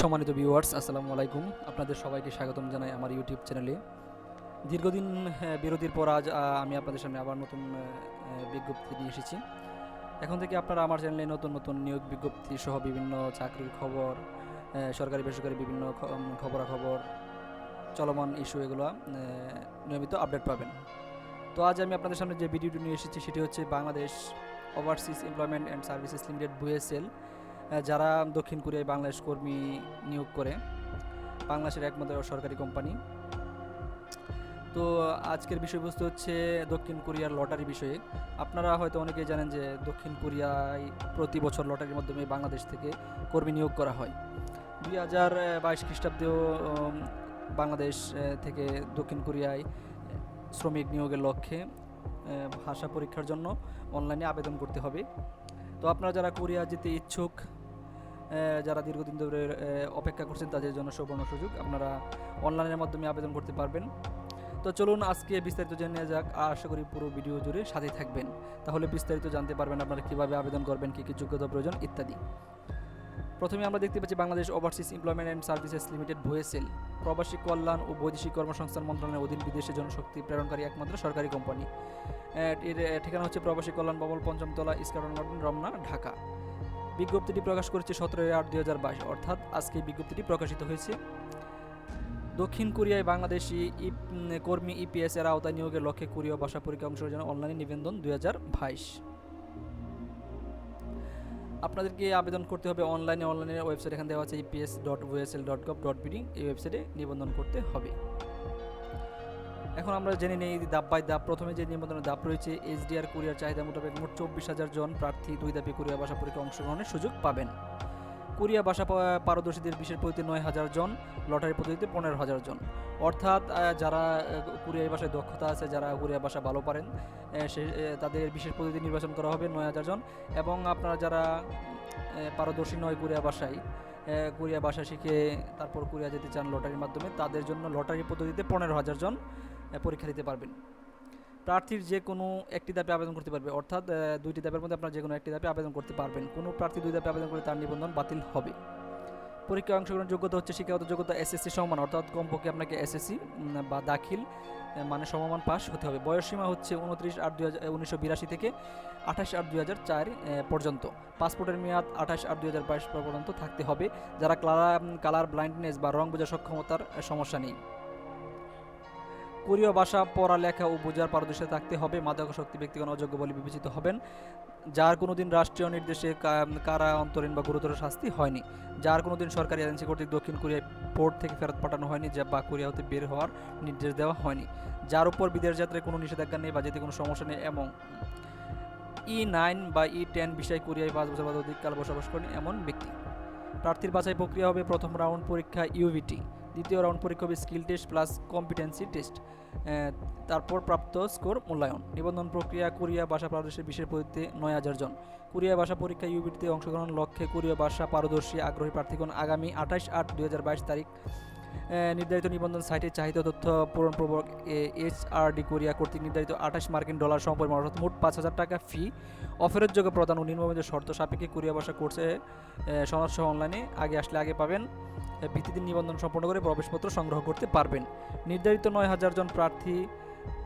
সম্মানিত ভিউয়ার্স আসসালামু আলাইকুম। আপনাদের সবাইকে স্বাগতম জানাই আমার ইউটিউব চ্যানেলে দীর্ঘদিন আহ, বিরতির পর আজ আমি আপনাদের সামনে আবার নতুন বিজ্ঞপ্তি নিয়ে এসেছি। এখন থেকে আপনারা আমার চ্যানেলে নতুন নতুন নিয়োগ বিজ্ঞপ্তি সহ বিভিন্ন চাকরির খবর সরকারি বেসরকারি বিভিন্ন খবরাখবর চলমান ইস্যু এগুলো নিয়মিত আপডেট পাবেন। তো আজ আমি আপনাদের সামনে যে ভিডিওটি নিয়ে এসেছি সেটি হচ্ছে Bangladesh overseas employment and services limited BOESL যারা দক্ষিণ কোরিয়ায় বাংলাদেশ কর্মী নিয়োগ করে, বাংলাদেশের একমাত্র সরকারি কোম্পানি। তো আজকের বিষয়বস্তু হচ্ছে দক্ষিণ কোরিয়ার লটারি বিষয়ে। আপনারা হয়তো অনেকেই জানেন যে দক্ষিণ কোরিয়ায় প্রতি বছর লটারির মাধ্যমে বাংলাদেশ থেকে কর্মী নিয়োগ করা হয়। দুই হাজার বাইশ খ্রিস্টাব্দেও বাংলাদেশ থেকে দক্ষিণ কোরিয়ায় শ্রমিক নিয়োগের লক্ষ্যে ভাষা পরীক্ষার জন্য অনলাইনে আবেদন করতে হবে। তো আপনারা যারা কোরিয়া যেতে ইচ্ছুক যারা দীর্ঘদিন ধরে অপেক্ষা করছেন তাদের জন্য সুবর্ণ সুযোগ। আপনারা অনলাইনের মাধ্যমে আবেদন করতে পারবেন। তো চলুন আজকে বিস্তারিত জেনে যাক। আশা করি পুরো ভিডিও জুড়ে সাথে থাকবেন। তাহলে বিস্তারিত জানতে পারবেন আপনারা কীভাবে আবেদন করবেন, কী কী যোগ্যতা প্রয়োজন, ইত্যাদি। প্রথমে আমরা দেখতে পাচ্ছি Bangladesh overseas employment and services limited BOESL প্রবাসী কল্যাণ ও বৈদেশিক কর্মসংস্থান মন্ত্রণালয়ের অধীন বিদেশে জনশক্তি প্রেরণকারী একমাত্র সরকারি কোম্পানি। এর ঠিকানা হচ্ছে প্রবাসী কল্যাণ ভবন, পঞ্চমতলা, ইস্কাটন রমনা, ঢাকা। বিজ্ঞপ্তিটি প্রকাশ করেছে সতেরোই আট দুই হাজার বাইশ, অর্থাৎ আজকে বিজ্ঞপ্তিটি প্রকাশিত হয়েছে। দক্ষিণ কোরিয়ায় বাংলাদেশি কর্মী ইপিএস এর আওতায় নিয়োগের লক্ষ্যে কোরীয় ভাষা পরীক্ষা অংশের জন্য অনলাইনে নিবেদন দুই হাজার বাইশ। আপনাদেরকে আবেদন করতে হবে অনলাইনে অনলাইনে ওয়েবসাইট এখানে দেওয়া আছে EPS dot BOESL dot gov dot BD, এই ওয়েবসাইটে নিবন্ধন করতে হবে। এখন আমরা জেনে নেই দাব বাই দাপ প্রথমে যে নিবন্ধনের দাপ রয়েছে এইচডিআর কোরিয়ার চাহিদা মোতাবেক মোট চব্বিশ হাজার জন প্রার্থী দুই দাপে কোরিয়া ভাষা পরীক্ষা অংশগ্রহণের সুযোগ পাবেন। কোরিয়া ভাষা পারদর্শীদের বিশেষ পদ্ধতিতে নয় হাজার জন, লটারি পদ্ধতিতে পনেরো হাজার জন। অর্থাৎ যারা কোরিয়া ভাষায় দক্ষতা আছে, যারা কোরিয়া ভাষা ভালো পারেন সে তাদের বিশেষ পদ্ধতি নির্বাচন করা হবে নয় হাজার জন এবং আপনারা যারা পারদর্শী নয় কোরিয়া ভাষায় কোরিয়া ভাষা শিখে তারপর কোরিয়া যেতে চান লটারির মাধ্যমে, তাদের জন্য লটারি পদ্ধতিতে পনেরো হাজার জন পরীক্ষা দিতে পারবেন। প্রার্থীর যে কোনো একটি ধাপে আবেদন করতে পারবে। অর্থাৎ দুইটি ধাপের মধ্যে আপনার যে কোনো একটি ধাপে আবেদন করতে পারবেন। কোনো প্রার্থী দুই ধাপে আবেদন করে তার নিবন্ধন বাতিল হবে। পরীক্ষায় অংশগ্রহণ যোগ্যতা হচ্ছে শিক্ষাগত যোগ্যতা এসএসসি সমান, অর্থাৎ কমপক্ষে আপনাকে এসএসসি বা দাখিল মানে সমমান পাস হতে হবে। বয়সসীমা হচ্ছে উনত্রিশ আট দুই হাজার, উনিশশো বিরাশি থেকে আঠাশ আট দুই হাজার চার পর্যন্ত। পাসপোর্টের মেয়াদ আঠাশ আট দুই হাজার বাইশ পর্যন্ত থাকতে হবে। যারা কালার কালার ব্লাইন্ডনেস বা রং বোঝার সক্ষমতার সমস্যা নেই। কোরীয় ভাষা, পড়ালেখা ও বোঝার পারদর্শিতা থাকতে হবে। মাদকাসক্তি ব্যক্তিগণ অযোগ্য বলে বিবেচিত হবেন, যার কোনোদিন রাষ্ট্রীয় নির্দেশে কারা অন্তরীণ বা গুরুতর শাস্তি হয়নি, যার কোনোদিন সরকারি এজেন্সি কর্তৃক দক্ষিণ কোরিয়ায় পোর্ট থেকে ফেরত পাঠানো হয়নি যা বা কোরিয়া হতে বের হওয়ার নির্দেশ দেওয়া হয়নি। যার উপর বিদেশ যাত্রায় কোনো নিষেধাজ্ঞা নেই বা যেতে কোনো সমস্যা নেই এবং ই নাইন বা ই টেন বিষয় কোরিয়ায় পাঁচ বছর বা অধিককাল বসবাস করেন এমন ব্যক্তি। প্রার্থীর বাছাই প্রক্রিয়া হবে প্রথম রাউন্ড পরীক্ষা ইউভিটি। দ্বিতীয় রাউন্ড পরীক্ষা হবে skill test plus competency test তারপর প্রাপ্ত স্কোর মূল্যায়ন। নিবন্ধন প্রক্রিয়া কোরিয়া ভাষা পারদর্শী বিশেষ পদ্ধতিতে নয় হাজার জন। কোরিয়া ভাষা পরীক্ষা ইউবিটিতে অংশগ্রহণ লক্ষ্যে কোরিয়া ভাষা পারদর্শী আগ্রহী প্রার্থীগণ আগামী আঠাশ আট দুই তারিখ নির্ধারিত নিবন্ধন সাইটে চাহিদা তথ্য পূরণপূর্বক এইচআরডি কোরিয়া কর্তৃক নির্ধারিত আঠাশ মার্কিন ডলার সমপরিমাণ অর্থাৎ মোট পাঁচ হাজার টাকা ফি অফেরতযোগ্য প্রদান ও নিম্নবিত শর্ত সাপেক্ষে কোরিয়া ভাষা কোর্সে সনদ সহ অনলাইনে আগে আসলে আগে পাবেন ভিত্তিতে নিবন্ধন সম্পন্ন করে প্রবেশপত্র সংগ্রহ করতে পারবেন। নির্ধারিত নয় হাজার জন প্রার্থী,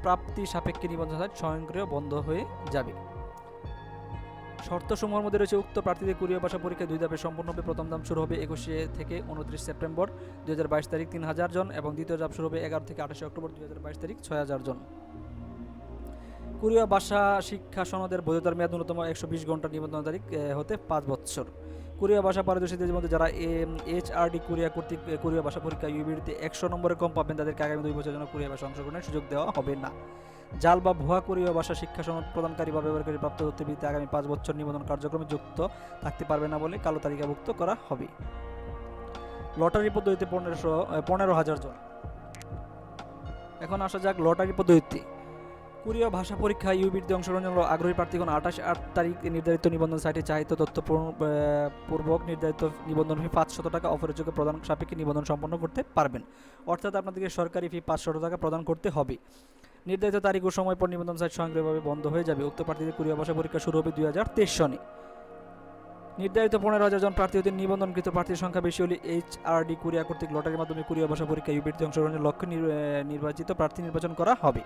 প্রাপ্তি সাপেক্ষে নিবন্ধন সাইট স্বয়ংক্রিয় বন্ধ হয়ে যাবে। শর্তসমূহের মধ্যে রয়েছে, উক্ত প্রার্থীদের কোরিয়া ভাষা পরীক্ষা দুই ধাপে সম্পন্ন হবে। প্রথম ধাপ শুরু হবে একুশে থেকে উনত্রিশ সেপ্টেম্বর দুই হাজার বাইশ তারিখ তিন হাজার জন এবং দ্বিতীয় ধাপ শুরু হবে এগারো থেকে আঠাশে অক্টোবর দুই তারিখ ছয় হাজার জন। কোরিয়া ভাষা শিক্ষা সনদের বৈধতার মেয়াদ ন্যূনতম একশো বিশ ঘণ্টা নিবন্ধন তারিখ হতে পাঁচ বৎসর কোরিয়া ভাষা পারদর্শীদের মধ্যে যারা এইচআরডি কোরিয়া কর্তৃক কোরিয়া ভাষা পরীক্ষা ইউবিডিতে একশো নম্বরে কম পাবেন, তাদেরকে আগামী দুই বছরের জন্য কোরিয়া ভাষা অংশগ্রহণের সুযোগ দেওয়া হবে না। জাল বা ভুয়া কোরীয় ভাষা শিক্ষা সনদ প্রদানকারী বা ব্যবহারকারী প্রাপ্ত তথ্যের আগামী পাঁচ বছর নিবন্ধন কার্যক্রমে যুক্ত থাকতে পারবে না বলে কালো তালিকাভুক্ত করা হবে। লটারি পদ্ধতিতে পনেরোশো পনেরো হাজার জন। এখন আসা যাক লটারি পদ্ধতিতে কোরীয় ভাষা পরীক্ষা ইউবিটিতে অংশগ্রহণ জন্য আগ্রহী প্রার্থীগণ আঠাশ আট তারিখ নির্ধারিত নিবন্ধন সাইটে চাহিত তথ্য পূর্বক নির্ধারিত নিবন্ধন ফি পাঁচশত টাকা অফারের প্রদান সাপেক্ষে নিবন্ধন সম্পন্ন করতে পারবেন। অর্থাৎ আপনাদেরকে সরকারি ফি পাঁচশত টাকা প্রদান করতে হবে। নির্ধারিত তারিখ ও সময় পর নিবন্ধন সাইট স্বয়ংক্রিয়ভাবে বন্ধ হয়ে যাবে। উক্ত প্রার্থীদের কোরিয়া ভাষা পরীক্ষা শুরু হবে দুই হাজার তেইশ সনে। নির্ধারিত পনেরো হাজার জন প্রার্থী হতে নিবন্ধনকৃত প্রার্থীর সংখ্যা বেশি হলে এইচ আর ডি কুরিয়া কর্তৃক লটারির মাধ্যমে কুরিয়া ভাষা পরীক্ষা ইউপিটিতে অংশগ্রহণের লক্ষ্যে নির্বাচিত প্রার্থী নির্বাচন করা হবে।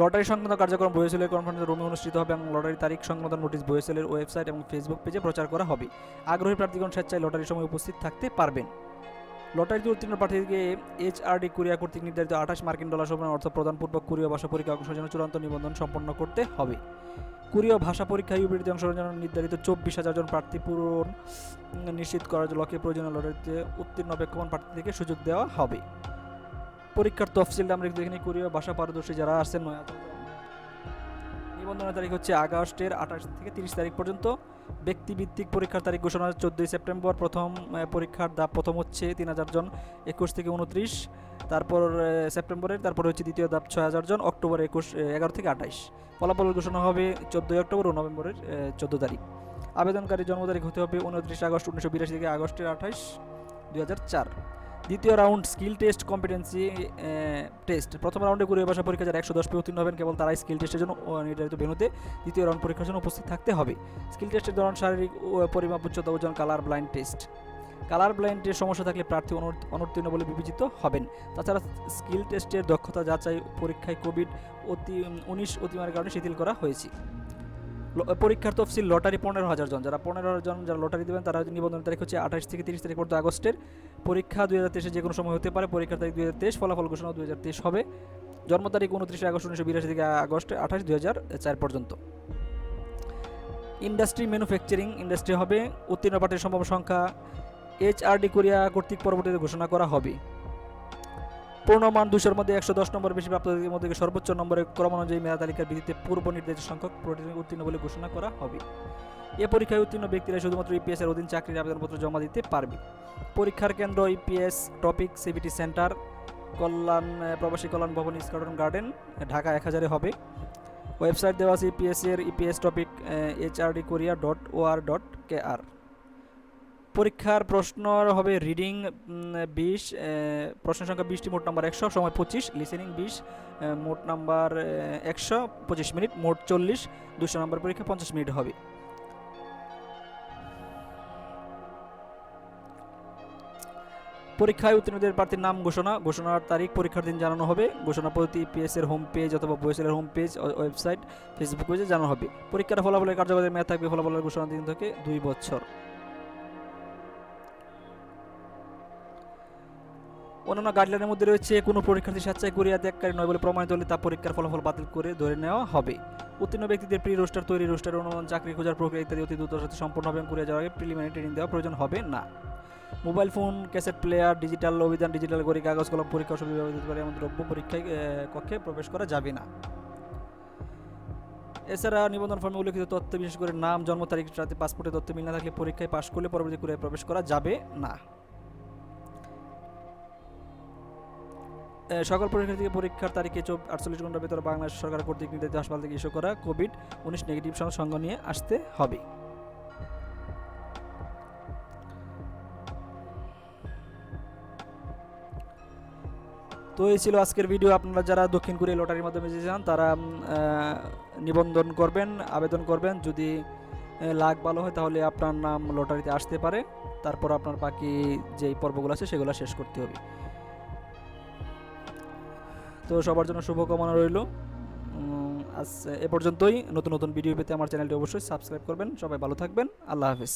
লটারি সংক্রান্ত কার্যক্রম বইয়েসেলের কনফারেন্সের রুমে অনুষ্ঠিত হবে এবং লটারি তারিখ সংক্রান্ত নোটিশ বইয়েসেলের ওয়েবসাইট এবং ফেসবুক পেজে প্রচার করা হবে। আগ্রহী প্রার্থীগণ স্বেচ্ছায় লটারির সময় উপস্থিত থাকতে পারবেন। লটারিতে উত্তীর্ণ প্রার্থীকে এইচআরডি কুরিয়া কর্তৃক নির্ধারিত আঠাশ মার্কিন ডলার সমান অর্থ প্রদানপূর্বক কুরীয় ভাষা পরীক্ষা অংশের জন্য চূড়ান্ত নিবন্ধন সম্পন্ন করতে হবে। কুরীয় ভাষা পরীক্ষা ইউপিটিতে অংশগ্রহণের জন্য নির্ধারিত চব্বিশ হাজার জন প্রার্থী পূরণ নিশ্চিত করার লক্ষ্যে প্রয়োজনীয় লটারিতে উত্তীর্ণ অপেক্ষমান প্রার্থীদেরকে সুযোগ দেওয়া হবে। পরীক্ষার তফসিলটা আমরা একটু দেখে কুরীয় ভাষা পারদর্শী যারা আছেন, নয়া নিবন্ধনের তারিখ হচ্ছে আগস্টের আঠাশ থেকে তিরিশ তারিখ পর্যন্ত। ব্যক্তিভিত্তিক পরীক্ষার তারিখ ঘোষণা চোদ্দোই সেপ্টেম্বর। প্রথম পরীক্ষার ধাপ প্রথম হচ্ছে তিন হাজার জন, একুশ থেকে উনত্রিশ। তারপর সেপ্টেম্বরের, তারপর হচ্ছে দ্বিতীয় ধাপ ছয় হাজার জন, অক্টোবর একুশ এগারো থেকে আঠাইশ। ফলাফল ঘোষণা হবে চোদ্দোই অক্টোবর ও নভেম্বরের চোদ্দ তারিখ। আবেদনকারী জন্ম তারিখ হতে হবে উনত্রিশ আগস্ট উনিশশো বিরাশি থেকে আগস্টের আঠাইশ, দুই হাজার চার। দ্বিতীয় round skill test competency test. প্রথম রাউন্ডে কুড়িয়ে ভাষা পরীক্ষা যারা একশো দশ পে উত্তীর্ণ হবেন, কেবল তারাই স্কিল টেস্টের জন্য নির্ধারিত ভেনুতে দ্বিতীয় রাউন্ড পরীক্ষার জন্য উপস্থিত থাকতে হবে। স্কিল টেস্টের দৌরান শারীরিক পরিমাপ, উচ্চতা, ওজন কালার ব্লাইন্ড টেস্ট কালার ব্লাইন্ডের সমস্যা থাকলে প্রার্থী অনু- অনুত্তীর্ণ বলে বিবেচিত হবেন। তাছাড়া স্কিল টেস্টের দক্ষতা যাচাই পরীক্ষায় কোভিড অতি উনিশ অতিমারের কারণে শিথিল করা হয়েছে। পরীক্ষার তফসিল লটারি পনেরো হাজার জন। যারা পনেরো হাজার জন যারা লটারি দেবেন, তারা নিবন্ধন তারিখ হচ্ছে আঠাশ থেকে তিরিশ তারিখ পর্যন্ত আগস্টের। পরীক্ষা দুই হাজার তেইশে যে কোনো সময় হতে পারে, পরীক্ষার তারিখ দুই হাজার তেইশ, ফলাফল ঘোষণা দুই হাজার তেইশ হবে। জন্ম তারিখ উনত্রিশে আগস্ট, উনিশশো বিরাশি থেকে আগস্ট, আঠাশ দুই হাজার চার পর্যন্ত। ইন্ডাস্ট্রি ম্যানুফ্যাকচারিং ইন্ডাস্ট্রি হবে, উত্তীর্ণ প্রার্থীর সম্ভাব্য সংখ্যা এইচআরডি কোরিয়া কর্তৃক পরবর্তীতে ঘোষণা করা হবে। পূর্ণমান দুশোর মধ্যে একশো দশ নম্বর বেশি প্রাপ্তদের মধ্যে সর্বোচ্চ নম্বরের ক্রম অনুযায়ী মেধা তালিকার ভিত্তিতে পূর্ব নির্ধারিত সংখ্যক প্রতিনিধি উত্তীর্ণ বলে ঘোষণা করা হবে। এ পরীক্ষায় উত্তীর্ণ ব্যক্তিরা শুধুমাত্র ইপিএস এর অধীন চাকরির আবেদনপত্র জমা দিতে পারবে। পরীক্ষার কেন্দ্র ইপিএস টপিক সিবিটি সেন্টার, কল্যাণ, প্রবাসী কল্যাণ ভবন স্কাউটন গার্ডেন, ঢাকা এক হাজারে হবে। ওয়েবসাইট দেওয়া আছে ইপিএস এর EPS topic HRD Korea dot O R dot K R. পরীক্ষার প্রশ্ন হবে রিডিং বিশ প্রশ্ন সংখ্যা বিশটি, মোট নাম্বার একশো, সময় পঁচিশ লিসেনিং বিশ মোট নাম্বার একশো, পঁচিশ মিনিট, মোট চল্লিশ, দুশো নম্বর পরীক্ষা পঞ্চাশ মিনিট হবে। পরীক্ষায় উত্তীর্ণদের প্রার্থীর নাম ঘোষণা, ঘোষণার তারিখ, পরীক্ষার দিন জানানো হবে, ঘোষণা পদ্ধতি পিএস এর হোম পেজ অথবা বয়েসের হোম পেজ ওয়েবসাইট ফেসবুক পেজে জানানো হবে। পরীক্ষার ফলাফলের কার্যকরের মেয়াদ থাকবে, ফলাফলের ঘোষণার দিন থেকে দুই বছর। অন্যান্য গাইডলাইনের মধ্যে রয়েছে, কোনো পরীক্ষার্থী স্বেচ্ছায় করিয়া ত্যাগকারী নয় বলে প্রমাণিত হলে তা পরীক্ষার ফলাফল বাতিল করে ধরে নেওয়া হবে। উত্তীর্ণ ব্যক্তিদের প্রি রোস্টার তৈরি রোস্টার অনুমান চাকরি খোঁজার প্রক্রিয়া ইত্যাদি অতি দ্রুততার সাথে সম্পূর্ণ হবে করিয়া যাওয়ার আগে প্রিলিমিনারি ট্রেনিং দেওয়া প্রয়োজন হবে না। Mobile phone cassette player digital অভিধান ডিজিটাল গড়ি, কাগজ, কলম, পরীক্ষা সব ব্যবহৃত করে এমন দ্রব্য পরীক্ষায় কক্ষে প্রবেশ করা যাবে না। এছাড়া নিবন্ধন ফর্মে উল্লেখিত তথ্য, বিশেষ করে নাম, জন্ম তারিখ সাথে পাসপোর্টের তথ্য মিল না থাকলে পরীক্ষায় পাশ করলে পরবর্তী করে প্রবেশ করা যাবে না। সকল পরীক্ষার্থীকে পরীক্ষার তারিখে চব আটচল্লিশ ঘণ্টার ভেতরে বাংলাদেশ সরকার কর্তৃক নির্ধারিত হাসপাতাল থেকে ইস্যু করা কোভিড উনিশ নেগেটিভ সঙ্গ নিয়ে আসতে হবে। তো এই ছিল আজকের ভিডিও আপনারা যারা দক্ষিণ কোরিয়া লটারির মাধ্যমে যে যান তারা নিবন্ধন করবেন, আবেদন করবেন। যদি লাখ ভালো হয় তাহলে আপনার নাম লটারিতে আসতে পারে। তারপর আপনার বাকি যেই পর্বগুলো আছে সেগুলো শেষ করতে হবে। তো সবার জন্য শুভকামনা রইল। আজ এ পর্যন্তই। নতুন নতুন ভিডিও পেতে আমার চ্যানেলটি অবশ্যই সাবস্ক্রাইব করবেন। সবাই ভালো থাকবেন। আল্লাহ হাফিজ।